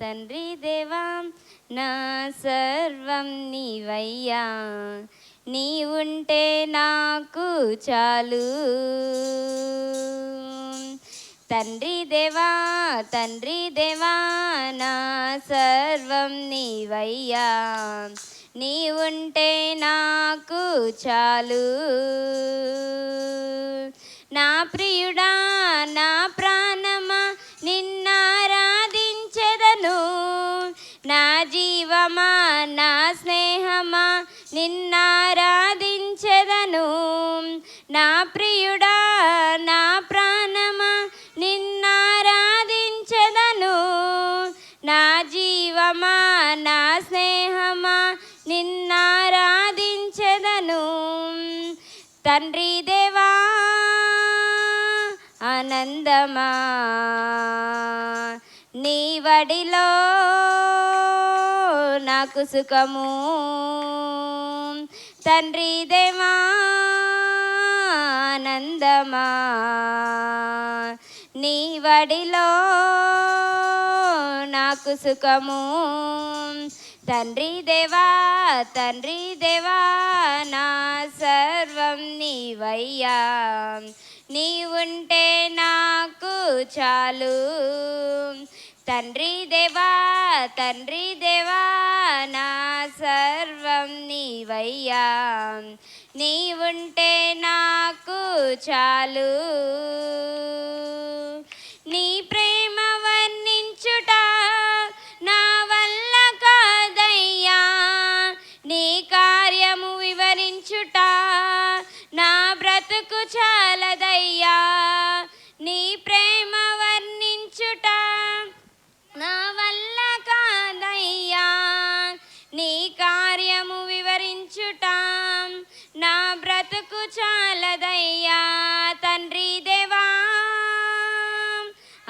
తండ్రి దేవా నా సర్వం నీవయ్యా. నీ ఉంటే నాకు చాలు. తండ్రి దేవా తండ్రి దేవా నా సర్వం నీవయ్యా. నీ ఉంటే నాకు చాలు. నా ప్రియుడా నా నా జీవమా నా స్నేహమా నిన్నారాధించెదను. నా ప్రియుడా నా ప్రాణమా నిన్నారాధించెదను. నా జీవమా నా స్నేహమా నిన్నారాధించెదను. తండ్రి దేవా ఆనందమా నీ వడిలో నాకు సుఖము. తండ్రి దేవానందమా నీ వడిలో నాకు సుఖము. తండ్రి దేవా తండ్రి దేవా నా సర్వం నీవయ్యా. నీ ఉంటే నాకు చాలు. తండ్రి దేవా తండ్రి దేవా నా సర్వం నీవయ్యా. నీ ఉంటే నాకు చాలు. నీ ప్రేమ వర్ణించుట నా వల్ల కాదయ్యా. నీ కార్యము వివరించుట నా బ్రతుకు చాలదయ్యా. నీ ప్రేమ వివరించుట నా బ్రతుకు చాలదయ్యా తండ్రి దేవా.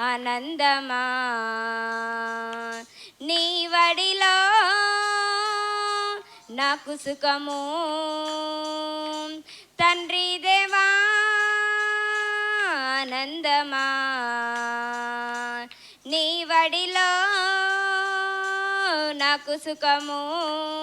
ఆనందమా. నీ వడిలో నాకు సుఖము. తండ్రి దేవా ఆనందమా. నీ వడిలో నాకు సుఖము.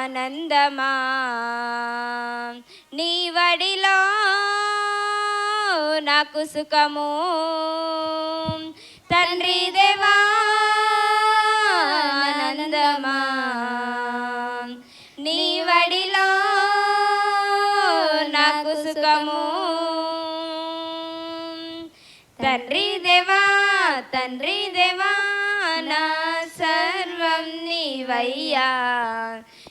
ఆనందమా నీ వడిలో నాకు సుఖము తండ్రి దేవా ఆనందమా నీ వడిలో నాకు సుఖము తండ్రి దేవా తండ్రి దేవా నా సర్వం నీవయ్యా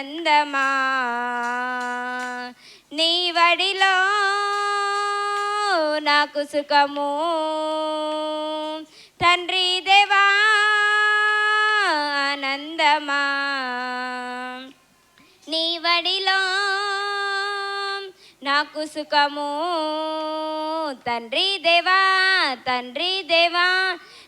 ఆనందమా నీ వడిలో నాకు సుఖము. తండ్రి దేవా ఆనందమా? నీ వడిలో నాకు సుఖము. తండ్రి దేవా తండ్రి దేవా